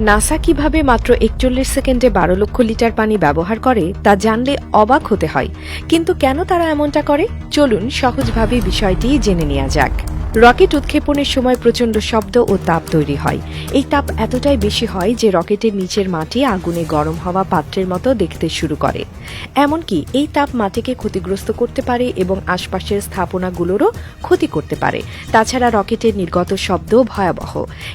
NASA কীভাবে মাত্র একচল্লিশ সেকেন্ডে বারো লক্ষ লিটার পানি ব্যবহার করে তা জানলে অবাক হতে হয়। কিন্তু কেন তারা এমনটা করে? চলুন সহজভাবে বিষয়টি জেনে নেওয়া যাক। রকেট উৎক্ষেপণের সময় প্রচণ্ড শব্দ ও তাপ তৈরি হয়। এই তাপ এতটাই বেশি হয় যে রকেটের নিচের মাটি আগুনে গরম হওয়া পাত্রের মতো দেখতে শুরু করে। এমনকি এই তাপ মাটিকে ক্ষতিগ্রস্ত করতে পারে এবং আশপাশের স্থাপনাগুলোরও ক্ষতি করতে পারে। তাছাড়া রকেটের নির্গত শব্দ ভয়াবহ।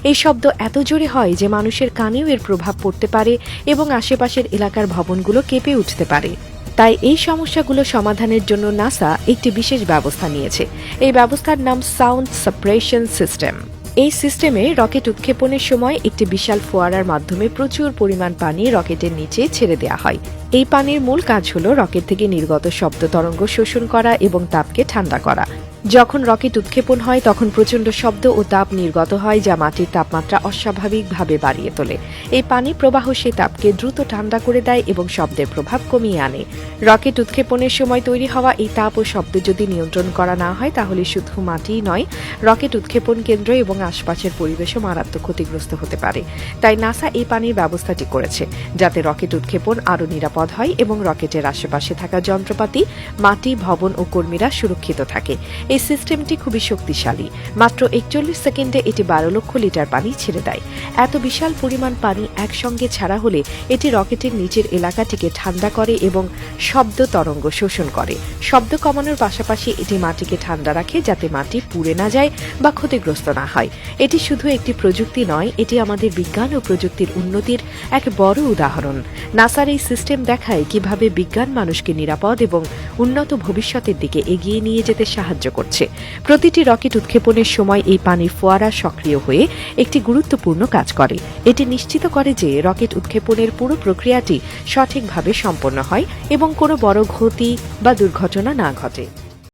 এই শব্দ এত জোরে হয় যে মানুষের কানেও এর প্রভাব পড়তে পারে এবং আশেপাশের এলাকার ভবনগুলো কেঁপে উঠতে পারে। তাই এই সমস্যাগুলো সমাধানের জন্য নাসা একটি বিশেষ ব্যবস্থা নিয়েছে। এই ব্যবস্থার নাম সাউন্ড সাপ্রেশন সিস্টেম। এই সিস্টেমে রকেট উৎক্ষেপণের সময় একটি বিশাল ফোয়ারার মাধ্যমে প্রচুর পরিমাণ পানি রকেটের নিচে ছেড়ে দেওয়া হয়। এই পানির মূল কাজ হল রকেট থেকে নির্গত শব্দ তরঙ্গ শোষণ করা এবং তাপকে ঠান্ডা করা। যখন রকেট উৎক্ষেপণ হয়, তখন প্রচণ্ড শব্দ ও তাপ নির্গত হয়, যা মাটির তাপমাত্রা অস্বাভাবিকভাবে বাড়িয়ে তোলে। এই পানি প্রবাহ সেই তাপকে দ্রুত ঠান্ডা করে দেয় এবং শব্দের প্রভাব কমিয়ে আনে। রকেট উৎক্ষেপণের সময় তৈরি হওয়া এই তাপ ও শব্দ যদি নিয়ন্ত্রণ করা না হয়, তাহলে শুধু মাটিই নয়, রকেট উৎক্ষেপণ কেন্দ্র এবং আশপাশের পরিবেশও মারাত্মক ক্ষতিগ্রস্ত হতে পারে। তাই নাসা এই পানির ব্যবস্থাটি করেছে, যাতে রকেট উৎক্ষেপণ আরও নিরাপদ হয় এবং রকেটের আশেপাশে থাকা যন্ত্রপাতি, মাটি, ভবন ও কর্মীরা সুরক্ষিত থাকে। এই সিস্টেমটি খুবই শক্তিশালী। মাত্র একচল্লিশ সেকেন্ডে এটি বারো লক্ষ লিটার পানি ছেড়ে দেয়। এত বিশাল পরিমাণ পানি একসঙ্গে ছাড়া হলে এটি রকেটের নিচের এলাকাটিকে ঠান্ডা করে এবং শব্দ তরঙ্গ শোষণ করে। শব্দ কমানোর পাশাপাশি এটি মাটিকে ঠান্ডা রাখে যাতে মাটি পুড়ে না যায় বা ক্ষতিগ্রস্ত না হয়। এটি শুধু একটি প্রযুক্তি নয়, এটি আমাদের বিজ্ঞান ও প্রযুক্তির উন্নতির এক বড় উদাহরণ। নাসার এই সিস্টেম দেখায় কীভাবে বিজ্ঞান মানুষকে নিরাপদ এবং উন্নত ভবিষ্যতের দিকে এগিয়ে নিয়ে যেতে সাহায্য করছে। প্রতিটি রকেট উৎক্ষেপণের সময় এই পানির ফোয়ারা সক্রিয় হয়ে একটি গুরুত্বপূর্ণ কাজ করে। এটি নিশ্চিত করে যে রকেট উৎক্ষেপণের পুরো প্রক্রিয়াটি সঠিকভাবে সম্পন্ন হয় এবং কোনো বড় ক্ষতি বা দুর্ঘটনা না ঘটে।